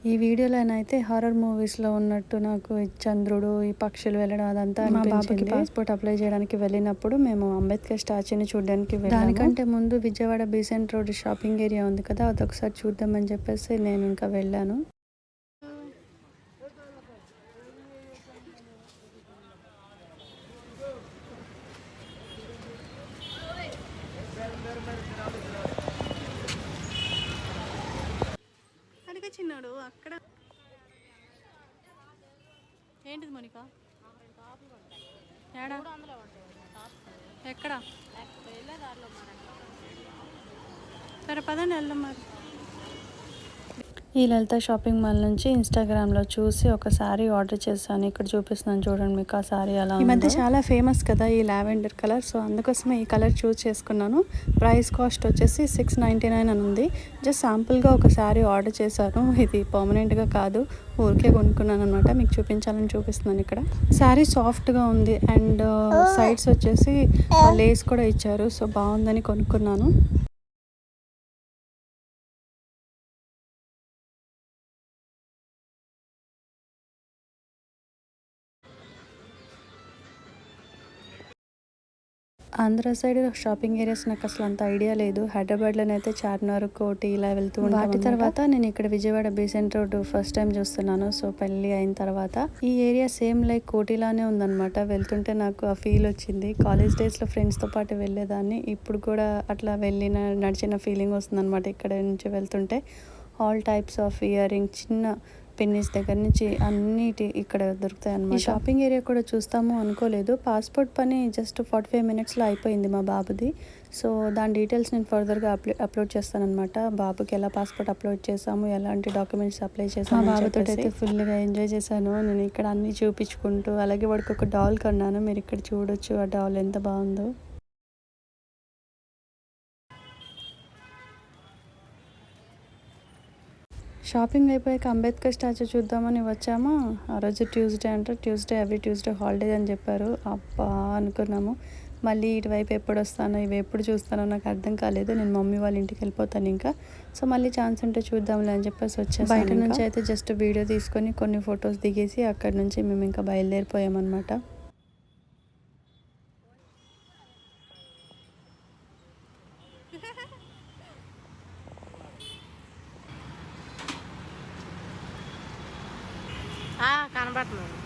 ఈ వీడియోలోనైతే హారర్ మూవీస్లో ఉన్నట్టు నాకు ఈ చంద్రుడు ఈ పక్షులు వెళ్ళడం అదంతా మా బాబుకి పాస్పోర్ట్ అప్లై చేయడానికి వెళ్ళినప్పుడు మేము అంబేద్కర్ స్టాచ్యూని చూడడానికి దానికంటే ముందు Vijayawada Besant road shopping area ఉంది కదా అదొకసారి చూద్దామని చెప్పేసి నేను ఇంకా వెళ్ళాను. అడిగ చిన్నాడు అక్కడ. ఏంటిది మోనిక? ఏడా? ఎక్కడ? సరే పదండి వెళ్దాం మరి. ఈ లలిత షాపింగ్ మాల్ నుంచి ఇన్స్టాగ్రామ్లో చూసి ఒక శారీ ఆర్డర్ చేశాను. ఇక్కడ చూపిస్తున్నాను చూడండి మీకు ఆ శారీ అలా ఈ మధ్య చాలా ఫేమస్ కదా ఈ లావెండర్ కలర్. సో అందుకోసమే ఈ కలర్ చూస్ చేసుకున్నాను. ప్రైస్ కాస్ట్ వచ్చేసి సిక్స్ నైంటీ నైన్ అని ఉంది. జస్ట్ శాంపుల్గా ఒక శారీ ఆర్డర్ చేశాను. ఇది పర్మనెంట్గా కాదు ఊరికే కొనుక్కున్నాను అనమాట మీకు చూపించాలని చూపిస్తున్నాను ఇక్కడ. శారీ సాఫ్ట్గా ఉంది అండ్ సైడ్స్ వచ్చేసి లేస్ కూడా ఇచ్చారు. సో బాగుందని కొనుక్కున్నాను. ఆంధ్ర సైడ్ షాపింగ్ ఏరియాస్ నాకు అసలు అంత ఐడియా లేదు. హైదరాబాద్లోనే అయితే చార్మినార్ కోటి ఇలా వెళ్తూ వాటి తర్వాత నేను ఇక్కడ Vijayawada Besant road first time చూస్తున్నాను. సో పెళ్ళి అయిన తర్వాత ఈ ఏరియా సేమ్ లైక్ కోటిలానే ఉందన్నమాట. వెళ్తుంటే నాకు ఆ ఫీల్ వచ్చింది. కాలేజ్ డేస్లో ఫ్రెండ్స్తో పాటు వెళ్ళేదాన్ని. ఇప్పుడు కూడా అట్లా వెళ్ళిన నడిచిన ఫీలింగ్ వస్తుందన్నమాట ఇక్కడ నుంచి వెళ్తుంటే. All types of earring చిన్న పిన్నిస్ దగ్గర నుంచి అన్నిటి ఇక్కడ దొరుకుతాయి అన్నమాట. షాపింగ్ ఏరియా కూడా చూస్తాము అనుకోలేదు. పాస్పోర్ట్ పని జస్ట్ ఫార్టీ ఫైవ్ మినిట్స్లో అయిపోయింది మా బాబుది. సో దాని డీటెయిల్స్ నేను ఫర్దర్గా అప్లో అప్లోడ్ చేస్తాను అనమాట బాబుకి ఎలా పాస్పోర్ట్ అప్లోడ్ చేసాము ఎలాంటి డాక్యుమెంట్స్ అప్లై చేసాము మా బాబుతో అయితే ఫుల్గా ఎంజాయ్ చేశాను. నేను ఇక్కడ అన్ని చూపించుకుంటూ అలాగే వాడికి ఒక డాల్ కొన్నాను. మీరు ఇక్కడ చూడొచ్చు ఆ డాల్ ఎంత బాగుందో. షాపింగ్ అయిపోయాక అంబేద్కర్ స్టాచ్యూ చూద్దామని వచ్చామా? ఆ రోజు ట్యూస్డే అంటే ట్యూస్డే ఎవ్రీ ట్యూస్డే హాలిడే అని చెప్పారు. అబ్బా అనుకున్నాము. మళ్ళీ ఇటువైపు ఎప్పుడు వస్తానో ఇవి ఎప్పుడు చూస్తానో నాకు అర్థం కాలేదు. నేను మమ్మీ వాళ్ళ ఇంటికి వెళ్ళిపోతాను ఇంకా. సో మళ్ళీ ఛాన్స్ ఉంటే చూద్దాంలే అని చెప్పేసి వచ్చేసి బయట నుంచి అయితే జస్ట్ వీడియో తీసుకొని కొన్ని ఫొటోస్ దిగేసి అక్కడ నుంచి మేము ఇంకా బయలుదేరిపోయామన్నమాట. కనబడుతున్నాను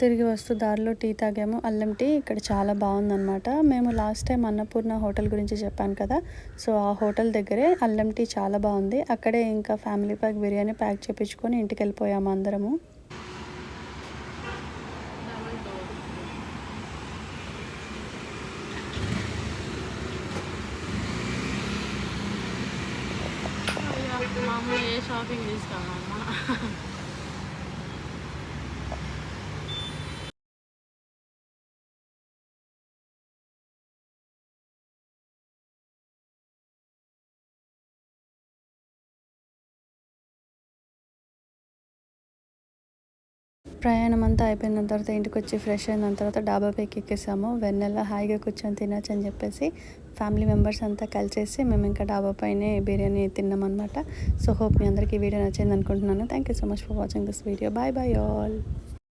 తిరిగి వస్తూ దారిలో టీ తాగాము. అల్లం టీ ఇక్కడ చాలా బాగుందన్నమాట. మేము లాస్ట్ టైం అన్నపూర్ణ హోటల్ గురించి చెప్పాను కదా సో ఆ హోటల్ దగ్గరే అల్లం టీ చాలా బాగుంది. అక్కడే ఇంకా ఫ్యామిలీ ప్యాక్ బిర్యానీ ప్యాక్ చేపించుకొని ఇంటికి వెళ్ళిపోయాము అందరము. మామూలు ఏ షాపింగ్ తీసుకోవాలమ్మా ప్రయాణం అంతా అయిపోయిన తర్వాత ఇంటికి వచ్చి ఫ్రెష్ అయిన తర్వాత డాబా పైకి ఎక్కేసాము వెన్నెల హాయిగా కూర్చొని తినచ్చు అని చెప్పేసి ఫ్యామిలీ మెంబర్స్ అంతా కలిసేసి మేము ఇంకా డాబా పైనే బిర్యానీ తిన్నామన్నమాట. సో హోప్ మీ అందరికీ వీడియో నచ్చింది అనుకుంటున్నాను thank you so much for watching this video. Bye bye all.